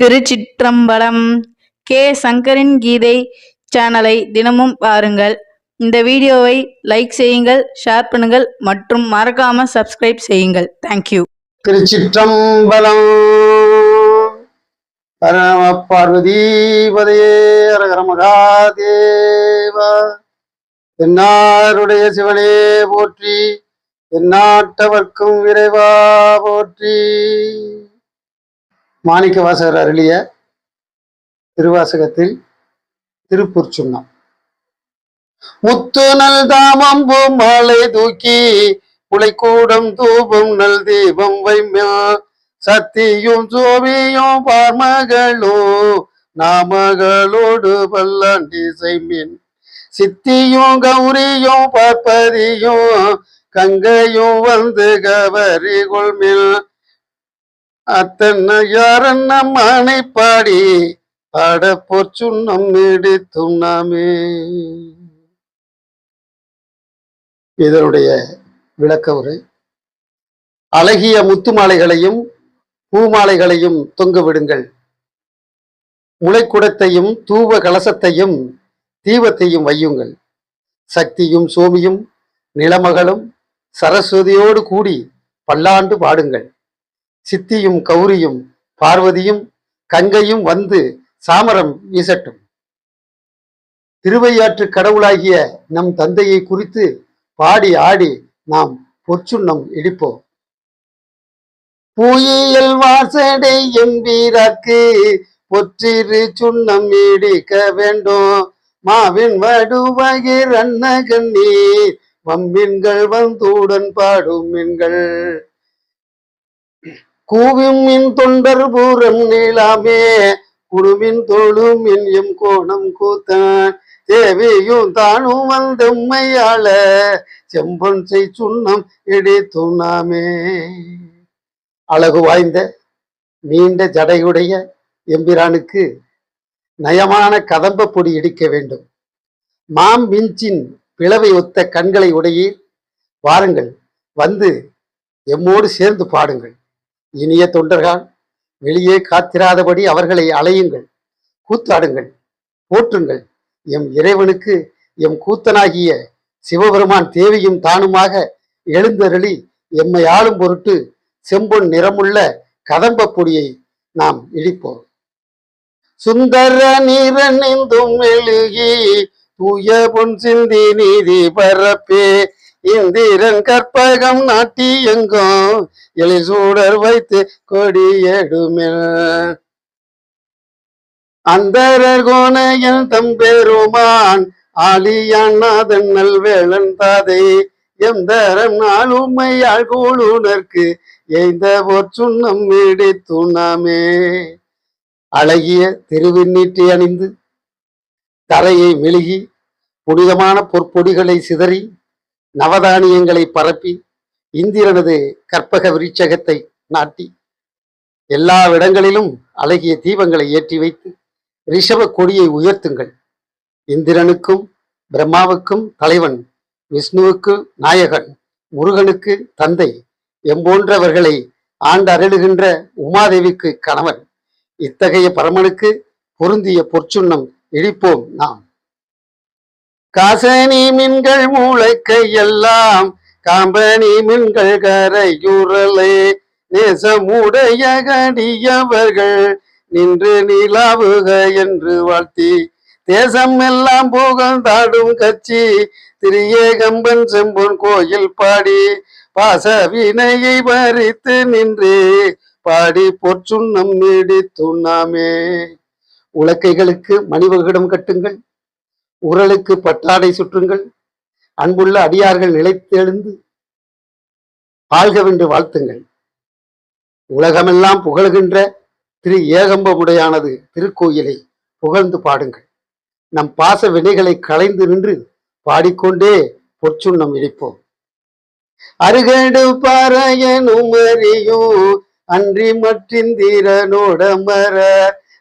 திருச்சிற்றம்பலம் K. சங்கரின் கீதை சேனலை தினமும் பாருங்கள். இந்த வீடியோவை லைக் செய்யுங்கள் ஷேர் பண்ணுங்கள் மற்றும் மறக்காம சப்ஸ்கிரைப் செய்யுங்கள். தேங்க்யூ திருச்சிற்றம்பலம் பரம பார்வதீபதையே அரகர என்னாருடைய சிவனே போற்றி எந்நாட்டவர்க்கும் விரைவா போற்றி. மாணிக்க வாசகர் அருளிய திருவாசகத்தில் திருப்பூர் சுண்ணம். முத்து நல் தாமம் மாலை தூக்கி புலைக்கூடம் தூபம் நல் தீபம் வைமில் சத்தியும் சோபியும் பார்மகளோ நாமகளோடு பல்லாண்டி செய்மின் சித்தியும் கௌரியும் பார்ப்பதியும் கங்கையும் வந்து கவரி கொள்மில் அத்தனை யாரன்ன மனை பாடி பாட பொற்சுண்ணம் நீடித்தும் நாமே இதனுடைய விளக்க உரை. அழகிய முத்து மாலைகளையும் பூமாலைகளையும் தொங்க விடுங்கள். முளைக்குடத்தையும் தூவ கலசத்தையும் தீபத்தையும் வையுங்கள். சக்தியும் சோமியும் நிலமகளும் சரஸ்வதியோடு கூடி பல்லாண்டு பாடுங்கள். சித்தியும் கௌரியும் பார்வதியும் கங்கையும் வந்து சாமரம் வீசட்டும். திருவையாற்று கடவுளாகிய நம் தந்தையை குறித்து பாடி ஆடி நாம் பொற்சுண்ணம் இடிப்போம். பூயியல் வாசடை எம்பீராக்கு பொற்றிரு சுண்ணம் இடிக்க வேண்டும். மாவின் வடுவகிர் அன்னகண்ணீர் வம்பின்கள் வந்துடன் பாடும் மீன்கள். கூவும் மின் தொண்டர் பூரம் நீளாமே குழுவின் தோளும் என் எம் கோணம் கூத்தான். தேவியும் தானும் வந்தம்மையாள செம்பொன் செய் சுண்ணம் இடித்தும் நாமே அழகு வாய்ந்த நீண்ட ஜடையுடைய எம்பிரானுக்கு நயமான கதம்ப பொடி இடிக்க வேண்டும். மாம் மிஞ்சின் பிளவை ஒத்த கண்களை உடையீர். வாருங்கள் வந்து எம்மோடு சேர்ந்து பாடுங்கள். இனிய தொண்டர்கள் வெளியே காத்திராதபடி அவர்களை அலையுங்கள் கூத்தாடுங்கள் போற்றுங்கள். எம் இறைவனுக்கு எம் கூத்தனாகிய சிவபெருமான் தேவியும் தானுமாக எழுந்தருளி எம்மை ஆளும் பொருட்டு செம்பொன் நிறமுள்ள கதம்ப பொடியை நாம் இடிப்போம். சுந்தர நிறனிந்தும் எழுகி தூய பொன் சிந்தி நீதி பரப்பே. இந்திரன் கற்பகம் நாட்டி எங்கும் எளி சூடர் வைத்து கொடியெடுமில் அந்தரர் கோணையன் தம்பெருமான் ஆலியானாதன் நல்வேளன் தாதை. எந்தரம் நாளுமை கூழுனர்க்கு எய்ந்த பொற்சுண்ணம் இடித்துண்ணாமே அழகிய திருவிண்ணீட்டை அணிந்து தரையை மெழுகி புனிதமான பொற்பொடிகளை சிதறி நவதானியங்களை பரப்பி இந்திரனது கற்பக விருட்சகத்தை நாட்டி எல்லா இடங்களிலும் அழகிய தீபங்களை ஏற்றி வைத்து ரிஷப கொடியை உயர்த்துங்கள். இந்திரனுக்கும் பிரம்மாவுக்கும் தலைவன் விஷ்ணுவுக்கு நாயகன் முருகனுக்கு தந்தை எம்போன்றவர்களை ஆண்டு அருளுகின்ற உமாதேவிக்கு கணவன். இத்தகைய பரமனுக்கு பொருந்திய பொற்சுண்ணம் இழிப்போம் நாம். காசனி மின்கள் மூளைக்கையெல்லாம் காம்பனி மின்கள் கரையுரலே நேசமுடைய கடியவர்கள் நின்று நிலாவுக என்று வாழ்த்தி தேசம் எல்லாம் புகழ்ந்தாடும் கட்சி திரியேகம்பன் செம்பொன் கோயில் பாடி பாச வினையை பறித்து நின்று பாடி பொற்சுண்ணம் நீடித்துண்ணாமே உலக்கைகளுக்கு மணிவகிடம் கட்டுங்கள். உரலுக்கு பட்டாடை சுற்றுங்கள். அன்புள்ள அடியார்கள் நிலைத்தெழுந்து வாழ்கவென்று வாழ்த்துங்கள். உலகமெல்லாம் புகழ்கின்ற திரு ஏகம்பமுடையானது திருக்கோயிலை புகழ்ந்து பாடுங்கள். நம் பாச வினைகளை களைந்து நின்று பாடிக்கொண்டே பொற்சுண்ணம் இடிப்போம் அருகடு பாறையனும் அறியும் அன்றி மற்றிந்திரனோட மர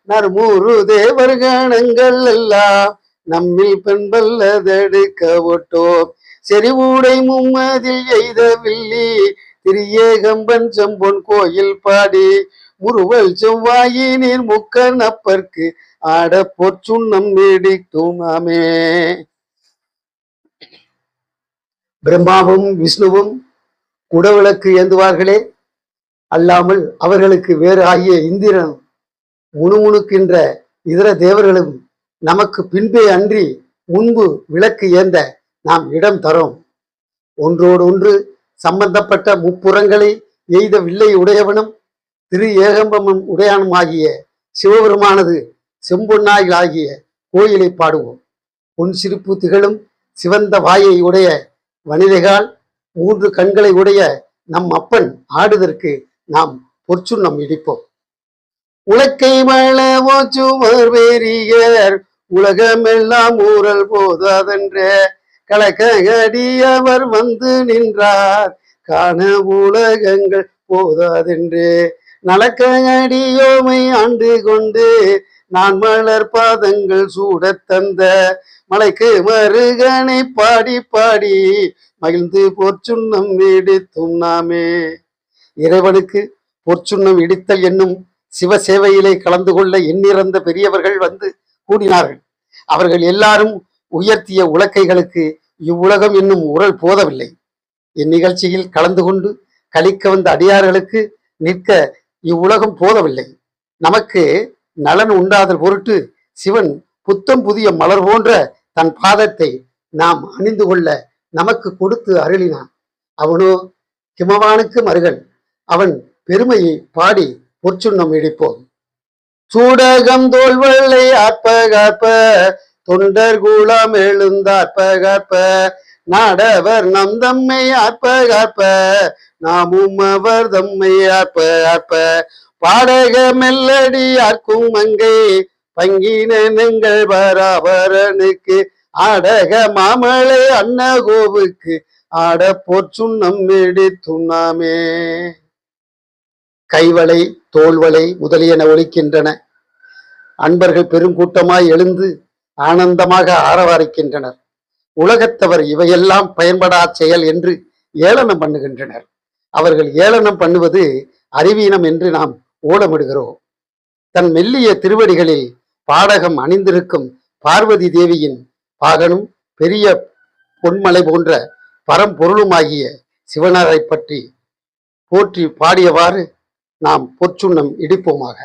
நர்மூரு தேவர்கணங்கள் எல்லாம் நம்மில் பெண்பல்லதெடுக்க ஒட்டோம் செறிவூடை மும்மதில் எய்த வில்லி திரியேகம்பன் செம்பொன் கோயில் பாடி முறுவல் செவ்வாயினீர் நப்பர்க்கு ஆட பொற்சுண்ணம் நீடித்துமாமே பிரம்மாவும் விஷ்ணுவும் குடவிளக்கு ஏந்துவார்களே. அல்லாமல் அவர்களுக்கு வேறு ஆகிய இந்திரன் முணுமுணுக்கின்ற இதர தேவர்களும் நமக்கு பின்பே அன்றி முன்பு விளக்கு ஏந்த நாம் இடம் தரும். ஒன்றோடு ஒன்று சம்பந்தப்பட்ட முப்புறங்களை எய்த வில்லை உடையவனும் திரு ஏகம்பமும் உடையானும் ஆகிய சிவபெருமானது செம்பொன்னாயில் ஆகிய கோயிலை பாடுவோம். பொன் சிரிப்பு திகழும் சிவந்த வாயை உடைய வனிதைகால் மூன்று கண்களை உடைய நம் அப்பன் ஆடுதற்கு நாம் பொற்சுண்ணம் இடிப்போம். உலக்கை மழ ஓச்சுவர் வேரியர் உலகமெல்லாம் ஊரல் போதாதென்றே கலக்கடியவர் வந்து நின்றார். காண உலகங்கள் போதாதென்றே நலக்கடியோமை ஆண்டு கொண்டு நான் மலர் பாதங்கள் சூடத் தந்த மலைக்கு மருகனை பாடி பாடி மகிழ்ந்து பொற்சுண்ணம் இடித்தும் நாமே. இறைவனுக்கு பொற்சுண்ணம் இடித்தல் என்னும் சிவ சேவையிலே கலந்து கொள்ள எண்ணிறந்த பெரியவர்கள் வந்து கூடினார்கள் அவர்கள் எல்லாரும் உயர்த்திய உலக்கைகளுக்கு இவ்வுலகம் என்னும் உரல் போதவில்லை. இந்நிகழ்ச்சியில் கலந்து கொண்டு கழிக்க வந்த அடியார்களுக்கு நிற்க இவ்வுலகம் போதவில்லை. நமக்கு நலன் உண்டாதல் பொருட்டு சிவன் புத்தம் புதிய மலர் போன்ற தன் பாதத்தை நாம் அணிந்து கொள்ள நமக்கு கொடுத்து அருளினான். அவனோ கிமவானுக்கு மருகன் அவன் பெருமையை பாடி பொற்சுண்ணம் இடிப்போம். சூடகம் தோல்வள்ளை ஆற்ப காப்ப தொண்டர் கூலம் எழுந்தாற்ப காப்ப நாடவர் நம் தம்மை ஆற்ப காப்ப நாமும் அவர் தம்மை ஆற்ப ஆற்ப பாடக மெல்லடி ஆர்க்கும் அங்கே பங்கினங்கள் பராபரனுக்கு ஆடக மாமலை அன்னகோவுக்கு ஆட பொற்சுண்ணம் எடுத்துண்ணாமே கைவளை தோல்வளை முதலியன ஒழிக்கின்றன அன்பர்கள் பெருங்கூட்டமாய் எழுந்து ஆனந்தமாக ஆரவாரிக்கின்றனர். உலகத்தவர் இவையெல்லாம் பயன்படா செயல் என்று ஏளனம் பண்ணுகின்றனர். அவர்கள் ஏளனம் பண்ணுவது அறிவீனம் என்று நாம் ஓலமிடுகிறோம் தன் மெல்லிய திருவடிகளில் பாடகம் அணிந்திருக்கும் பார்வதி தேவியின் பாகனும் பெரிய பொன்மலை போன்ற பரம்பொருளுமாகிய சிவனரை பற்றி போற்றி பாடியவாறு நாம் பொற்சுண்ணம் இடிப்போமாக.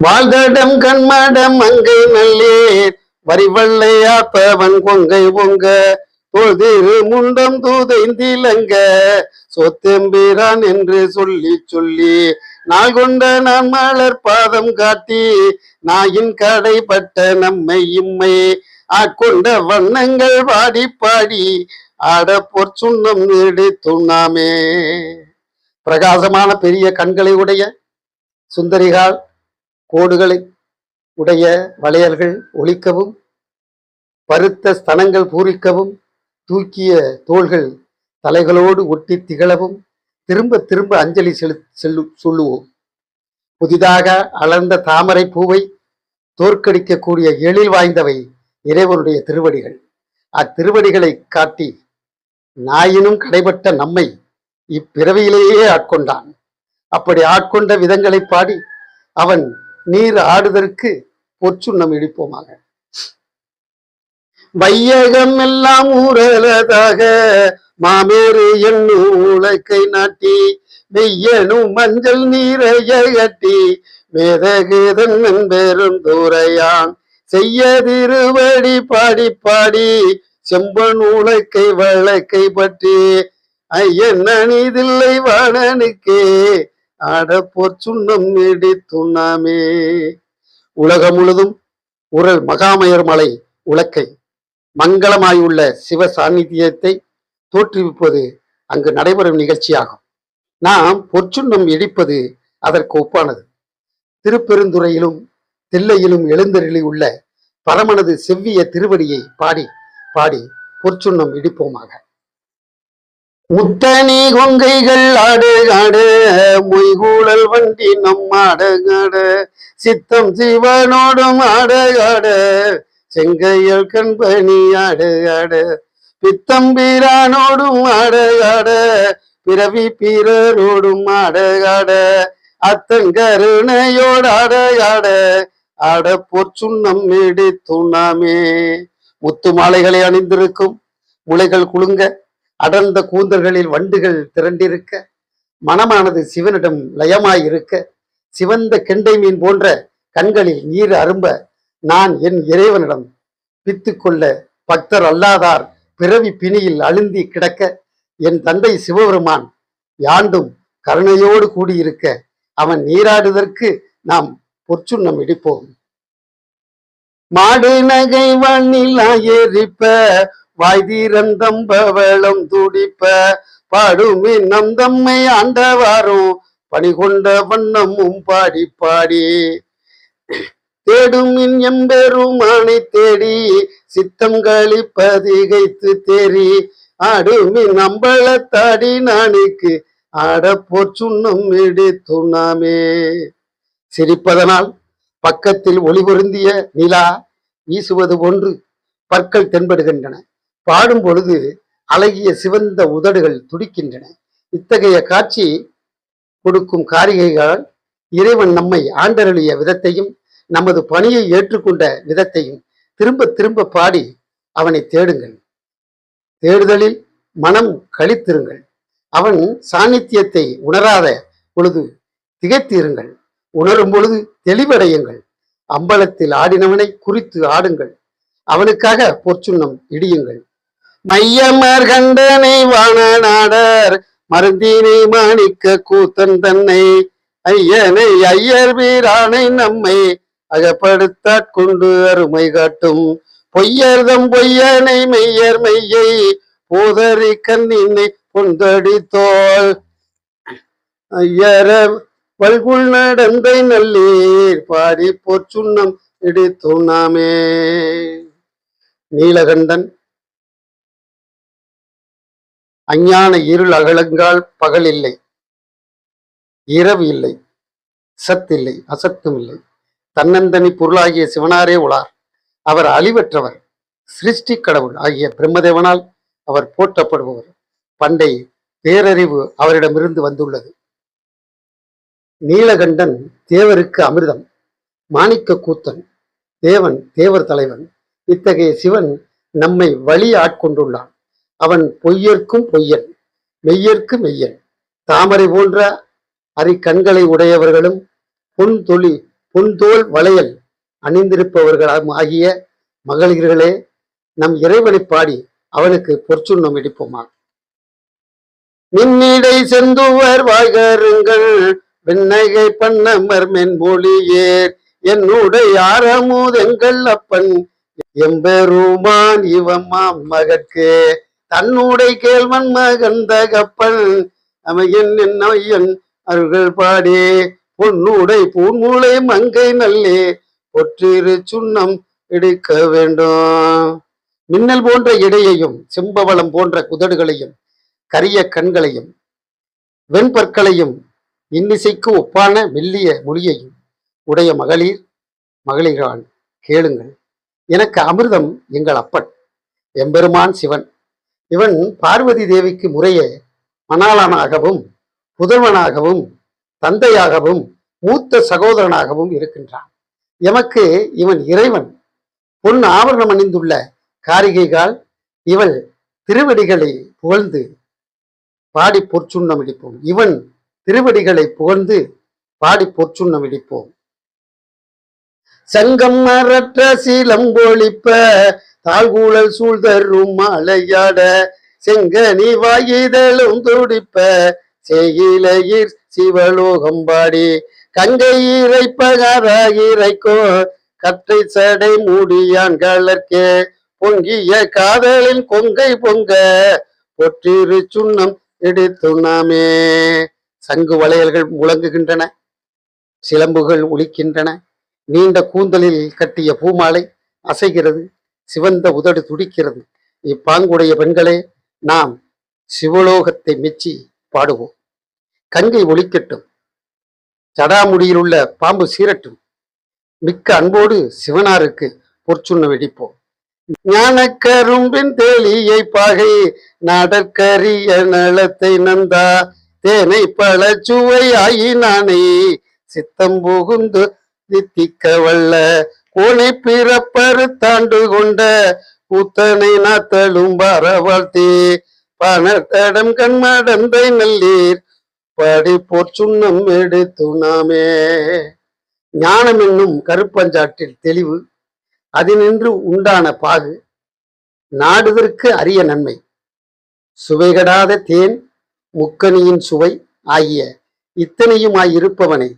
வாழ்தடம் கண்மடம் அங்கை நல்லேர் வரிவள்ளையாப்பவன் கொங்கை பொங்க தொழுதிரு முண்டம் தூதைந்திலங்க சொத்தெம்பிரான் என்று சொல்லி சொல்லி நாள் கொண்ட நான் மலர் பாதம் காட்டி நாயின் கடைப்பட்ட நம்மை இம்மை ஆட்கொண்ட வண்ணங்கள் வாடி பாடி ஆட பொற்சுண்ணம் எடுத்துண்ணாமே பிரகாசமான பெரிய கண்களை உடைய சுந்தரிகால் கோடுகளை உடைய வளையல்கள் ஒழிக்கவும் பருத்த ஸ்தனங்கள் பூரிக்கவும் தூக்கிய தோள்கள் தலைகளோடு ஒட்டி திகழவும் திரும்ப திரும்ப அஞ்சலி செலு செல்லு சொல்லுவோம். புதிதாக அளர்ந்த தாமரை பூவை தோற்கடிக்கக்கூடிய எழில் வாய்ந்தவை இறைவனுடைய திருவடிகள். அத்திருவடிகளை காட்டி நாயினும் கடைபட்ட நம்மை இப்பிறவியிலேயே ஆட்கொண்டான். அப்படி ஆட்கொண்ட விதங்களை பாடி அவன் நீர் ஆடுதற்கு பொற்சுண்ணம் இடிப்போமாக. வையகம் எல்லாம் ஊரலதாக மாமேறு என்னும் உலக்கை நாட்டி வெய்யனும் மஞ்சள் நீரைய கட்டி வேதகீதன் பெரும் தூரையான் செய்ய திருவடி பாடி பாடி செம்பன் உலக்கை வழக்கை பற்றி ஐயன் அணிதில்லை வாணனுக்கே. ஆடப்போர் சுண்ணம் இடித்துண்ணாமே உலகம் முழுதும் உரல் மகாமயர் மலை உலக்கை மங்களமாயுள்ள சிவ சாநித்தியத்தை தோற்றுவிப்பது அங்கு நடைபெறும் நிகழ்ச்சியாகும். நாம் பொற்சுண்ணம் இடிப்பது அதற்கு ஒப்பானது. திருப்பெருந்துறையிலும் தில்லையிலும் எழுந்தருளி உள்ள பரமனது செவ்விய திருவடியை பாடி பாடி பொற்சுண்ணம் இடிப்போமாக. முத்தனி கொங்கைகள் ஆடு ஆடு மொய்கூழல் வண்டி நம் ஆடகாட சித்தம் சிவனோடும் ஆடகாட செங்கையல் கண்பணி ஆடு ஆடு. பித்தம்பீரானோடும் ஆடகாட பிறவி பீரரோடும் ஆடகாட அத்தன் கருணையோடாட ஆட ஆட. பொற்சுண்ணம் எடுத்துண்ணாமே முத்து மாலைகளை அணிந்திருக்கும் முளைகள் குலுங்க அடர்ந்த கூந்தல்களில் வண்டுகள் திரண்டிருக்க மனமானது சிவனிடம் லயமாயிருக்க சிவந்த கெண்டை மீன் போன்ற கண்களில் நீர் அரும்ப நான் என் இறைவனிடம் பித்து கொள்ள பக்தர் அல்லாதார் பிறவி பிணியில் அழுந்தி கிடக்க என் தந்தை சிவபெருமான் யாண்டும் கருணையோடு கூடியிருக்க அவன் நீராடுவதற்கு நாம் பொற்சுண்ணம் இடிப்போம். மாடு நகை வண்ணிலா எரிப்ப வாய்தீரந்தம்பவளம் துடிப்ப பாடுமே நம் தம்மை ஆண்டவாரும் பணி கொண்ட வண்ணமும் பாடி பாடி தேடும் மின் எம்பெருமானை தேடி சித்தம் கழிப்பதிகைத்து தேறி ஆடுமின் நம்பளத்தாடி நானுக்கு ஆட போச்சுண்ணும் எடுத்துண்ணாமே சிரிப்பதனால் பக்கத்தில் ஒளி பொருந்திய நிலா வீசுவது போன்று பற்கள் தென்படுகின்றன. பாடும் பொழுது அழகிய சிவந்த உதடுகள் துடிக்கின்றன. இத்தகைய காட்சி கொடுக்கும் காரிகைகளால் இறைவன் நம்மை ஆண்டருளிய விதத்தையும் நமது பணியை ஏற்றுக்கொண்ட விதத்தையும் திரும்ப திரும்ப பாடி அவனை தேடுங்கள். தேடுதலில் மனம் கழித்திருங்கள் அவன் சாநித்தியத்தை உணராத பொழுது திகைத்திருங்கள். உணரும் பொழுது தெளிவடையுங்கள். அம்பலத்தில் ஆடினவனை குறித்து ஆடுங்கள். அவனுக்காக பொற்சுண்ணம் இடியுங்கள். மையமர் கண்டனை வான நாடர் மருந்தினை மாணிக்க கூத்தன் தன்னை. ஐயனை ஐயர் வீரானை நம்மை அகப்படுத்தாற் கொண்டு அருமை காட்டும். பொய்யர்தம் பொய்யனை மெய்யர் மெய்யை போதறி கண்ணினை பொந்தடித்தோள். ஐயர வல்குள் நடந்தை நல்லீர் பாடி பொற்சுண்ணம் இடித்துண்ணாமே நீலகண்டன் அஞ்ஞான இருள் அகலங்கால் பகல் இல்லை. இரவு இல்லை. சத்தில்லை அசத்தும் இல்லை. தன்னந்தனி பொருளாகிய சிவனாரே உளார் அவர் அழிவற்றவர். சிருஷ்டி கடவுள் ஆகிய பிரம்மதேவனால் அவர் போற்றப்படுபவர். பண்டை பேரறிவு அவரிடமிருந்து வந்துள்ளது. நீலகண்டன் தேவருக்கு அமிர்தம். மாணிக்க கூத்தன் தேவன் தேவர் தலைவன். இத்தகைய சிவன் நம்மை வழி ஆட்கொண்டுள்ளான். அவன் பொய்யர்க்கும் பொய்யன் மெய்யர்க்கு மெய்யன். தாமரை போன்ற அரி கண்களை உடையவர்களும் பொன் தொழி பொன்தோல் வளையல் அணிந்திருப்பவர்களும் ஆகிய மகளிர்களே நம் இறைவனை பாடி அவனுக்கு பொற்சுண்ணம் இடிப்போமா மின்னிடை செந்துவர் வாய்கருங்கள் விண்ணகை பண்ணமர் மென்மொழியேர் என்னுடைய ஆரமுதெங்கள் அப்பன் எம்பெருமான் இவம்மா மகற்கே. தன்னுடை கேள்வன் மகன் தகப்பன் அமையன் என்னையன் அருள்கள் பாடே பொன்னுடை பூன்முளை மங்கை நல்லே ஒற்றிரு சுண்ணம் எடுக்க வேண்டும். மின்னல் போன்ற இடையையும் செம்பவளம் போன்ற குதடுகளையும் கரிய கண்களையும் வெண்பற்களையும் இன்னிசைக்கு ஒப்பான மெல்லிய மொழியையும் உடைய மகளிர் மகளிரான் கேளுங்கள். எனக்கு அமிர்தம் எங்கள் அப்பன் எம்பெருமான் சிவன். இவன் பார்வதி தேவிக்கு முறையே மணாளனாகவும் புதல்வனாகவும் தந்தையாகவும் மூத்த சகோதரனாகவும் இருக்கின்றான். எமக்கு இவன் இறைவன். பொன் ஆபரணம் அணிந்துள்ள காரிகைகால் இவள் திருவடிகளை புகழ்ந்து பாடி பொற்சுண்ணம் இடிப்போம். இவன் திருவடிகளை புகழ்ந்து பாடி பொற்சுண்ணம் இடிப்போம். சங்கம் மரற்ற சீலம் ஒழிப்ப தாழ்கூழல் சூழ்தரும் மலையாட செங்கனி வாயிதழும் துடிப்ப செய்கிலையிற் சிவலோகம் பாடி கங்கை இறைப்பகராயிரைக்கோ கற்றை சடை மூடியான் கலர்க்கே பொங்கிய காதலின் கொங்கை பொங்க பொற்றிரு சுண்ணம் எடுத்துண்ணாமே சங்கு வளையல்கள் முழங்குகின்றன சிலம்புகள் ஒலிக்கின்றன நீண்ட கூந்தலில் கட்டிய பூமாலை அசைகிறது. சிவந்த உதடு துடிக்கிறது. இப்பாங்குடைய பெண்களே நாம் சிவலோகத்தை மெச்சி பாடுவோம். கங்கை ஒழிக்கட்டும் ஜடாமுடியில் உள்ள பாம்பு சீரட்டும் மிக்க அன்போடு சிவனாருக்கு பொற்சுண்ண வெடிப்போம் ஞானக்கரும்பின் தேலியை பாகை நாடற்கரிய நலத்தை நந்தா தேனை பல சுவை ஆயினானே சித்தம் புகுந்து தித்திக்க வல்ல கோனை பிறப்பரு தாண்டு கொண்ட புத்தனை நாத்தலும் பரவாழ்த்தி பணத்தடம் கண்மடந்தை நல்லீர் படி போற்றுண்ணம் எடுத்து நாமே. ஞானம் என்னும் கருப்பஞ்சாற்றில் தெளிவு அதினின்று உண்டான பாகு நாடுதற்கு அரிய நன்மை. சுவைகடாத தேன் முக்கனியின் சுவை ஆகிய இத்தனையுமாயிருப்பவனை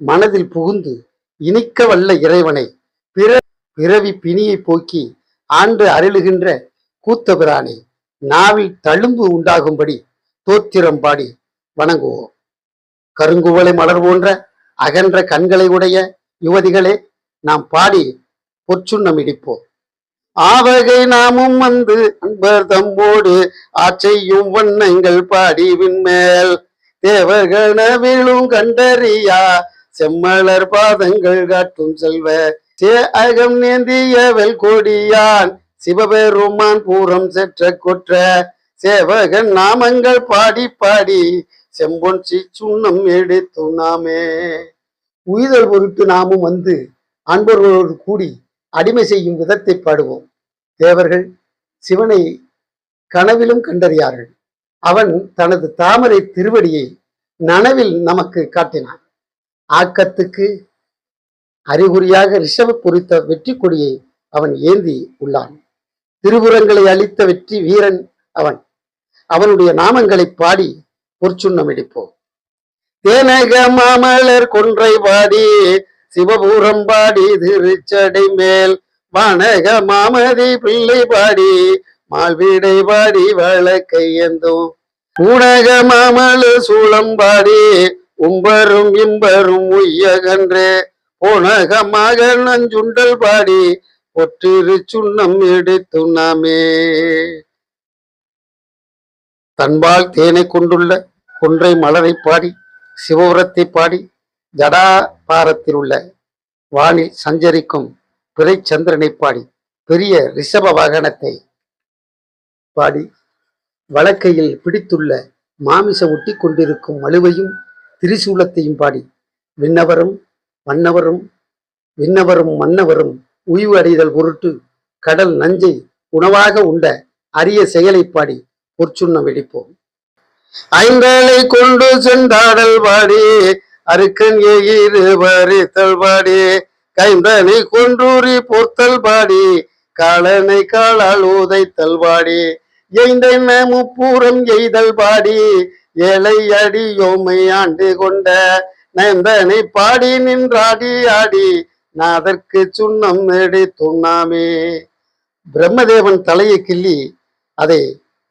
மனதில் புகுந்து இனிக்க வல்ல இறைவனை பிறவி பிணியை போக்கி ஆண்டு அருளுகின்ற கூத்தபிரானை நாவில் தழும்பு உண்டாகும்படி தோத்திரம் பாடி வணங்குவோம். கருங்குவளை மலர் போன்ற அகன்ற கண்களை உடைய யுவதிகளே நாம் பாடி பொற்சுண்ணம் இடிப்போம். ஆவகை நாமும் வந்து அன்பர் தம்போடு ஆச்சையும் வண்ணங்கள் பாடி விண்மேல். தேவகண விழும் கண்டறியா செம்மலர் பாதங்கள் காட்டும் செல்வ சே அகம் நேந்தியவல் கொடியான் சிவபெருமான் பூரம் செற்ற கொற்ற சேவகன் நாமங்கள் பாடி பாடி செம்பொன் சுண்ணம் எடுத்து நாமே. உயிதல் பொருட்டு நாமும் வந்து அன்பர்களோடு கூடி அடிமை செய்யும் விதத்தை பாடுவோம். தேவர்கள் சிவனை கனவிலும் கண்டறியார்கள். அவன் தனது தாமரை திருவடியை நனவில் நமக்கு காட்டினான். ஆக்கத்துக்கு அறிகுறியாக ரிஷப பொறித்த வெற்றி கொடியை அவன் ஏந்தி உள்ளான். திருபுறங்களை அளித்த வெற்றி வீரன் அவன். அவனுடைய நாமங்களை பாடி பொற்சுண்ணம் இடிப்போம் தேனக மாமலர் கொன்றை பாடி சிவபூரம் பாடி திருச்சடை மேல் வானக மாமதி பிள்ளை பாடி மால்வீடை பாடி வழக்கை எந்தோம் ஊனக மாமலு சூளம் பாடி உம்பரும் இம்பரும் உய்யகன்று போனகமாக நஞ்சுண்டல் பாடி ஒற்றிரு சுண்ணம் எடுத்து நாமே. தன்பால் தேனை கொண்டுள்ள கொன்றை மலரை பாடி சிவபுரத்தை பாடி ஜடாபாரத்தில் உள்ள வானில் சஞ்சரிக்கும் பிறை சந்திரனை பாடி பெரிய ரிஷப வாகனத்தை பாடி வழக்கையில் பிடித்துள்ள மாமிசம் ஒட்டி கொண்டிருக்கும் அழுவையும் திரிசூலத்தையும் பாடி விண்ணவரும் மன்னவரும் விண்ணவரும் மன்னவரும் உய்வு அறிதல் பொருட்டு கடல் நஞ்சை உணவாக உண்ட அரிய செயலை பாடி பொற்சுண்ணம் வெடிப்போம். ஐந்தாளை கொண்டு சென்றாடல் பாடி அருக்கன் எயிறு வரித்தல் பாடி கைந்தனை கொன்றூரி பொத்தல் பாடி காலனை காலால் உதைத்தல் பாடி எய்ந்தென்ன முப்பூரம் எய்தல் பாடி ஏழை அடி யோமை ஆண்டு கொண்ட நந்தனை பாடி நின்றாடி ஆடி நான் அதற்கு சுண்ணம் எடி துண்ணாமே. பிரம்மதேவன் தலையை கிள்ளி அதை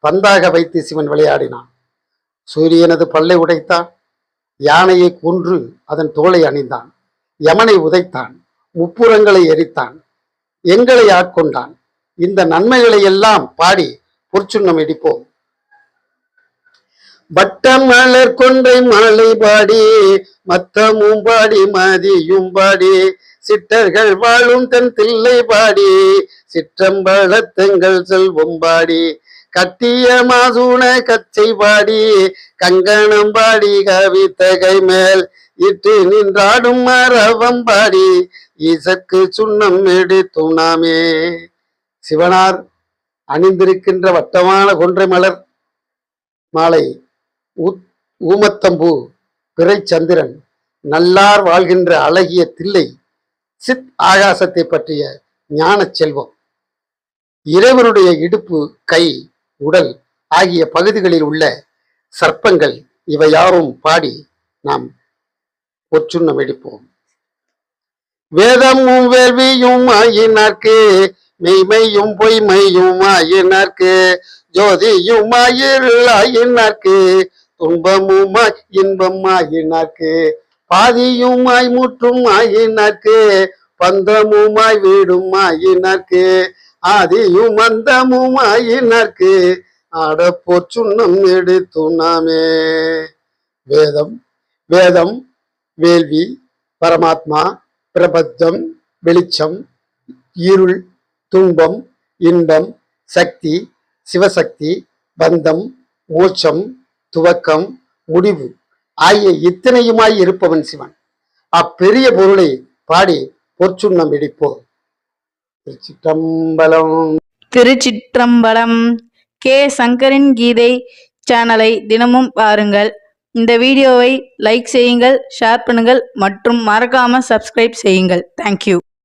பந்தாக வைத்து சிவன் விளையாடினான். சூரியனது பல்லை உடைத்தான் யானையை கொன்று அதன் தோலை அணிந்தான் யமனை உதைத்தான் முப்புறங்களை எரித்தான் எங்களை ஆட்கொண்டான். இந்த நன்மைகளை எல்லாம் பாடி பொற்சுண்ணம் இடிப்போம். வட்டம் மலர் கொன்றை மாலை பாடி மத்தமும் பாடி மதியும் பாடி சிட்டர்கள் வாழும் தன் தில்லை பாடி சிற்றம்பலத்தங்கள் செல்வம் பாடி கட்டிய மாசூன கச்சை பாடி கங்கணம் பாடி கவித்தகை மேல் இட்டு நின்றாடும் மரவம் பாடி இசக்கு சுண்ணம் எடுத்தும் சிவனார் அணிந்திருக்கின்ற வட்டமான கொன்றை மலர் மாலை. ஊமத்தம்பூ பிறை சந்திரன் நல்லார் வாழ்கின்ற அழகிய தில்லை சித் ஆகாசத்தை பற்றிய ஞான செல்வம். இறைவனுடைய இடுப்பு கை உடல் ஆகிய பகுதிகளில் உள்ள சர்ப்பங்கள் இவை யாரும் பாடி நாம் ஒற்றுண்ணம் எடுப்போம். வேதமும் வேள்வியும் ஆயினார்க்கு மெய்மையும் பொய்மையும் ஆயினார்க்கு ஜோதியும் ஆயிருள் ஆயினார்க்கு துன்பமுமாய் இன்பம் பாதியுமாய் முற்றும் ஆயினாக்கு பந்தமுமாய் வீடும் ஆயினாக்கு ஆதியும் அந்தமும் ஆயினாக்கு ஆட போச்சுண்ணம் எடுத்துனாமே வேதம் வேதம் வேள்வி பரமாத்மா பிரபஞ்சம் வெளிச்சம் இருள் துன்பம் இன்பம் சக்தி சிவசக்தி பந்தம் மோட்சம் துவக்கம் முடிவு ஆகிய இத்தனையுமாய் இருப்பவன் சிவன். அப்பெரிய பொருளை பாடி பொற்சுண்ணம் இடிப்போம் திருச்சிற்றம்பலம். திருச்சிற்றம்பலம். கே. சங்கரின் கீதை சேனலை தினமும் பாருங்கள். இந்த வீடியோவை லைக் செய்யுங்கள் ஷேர் பண்ணுங்கள் மற்றும் மறக்காம சப்ஸ்கிரைப் செய்யுங்கள். தேங்க்யூ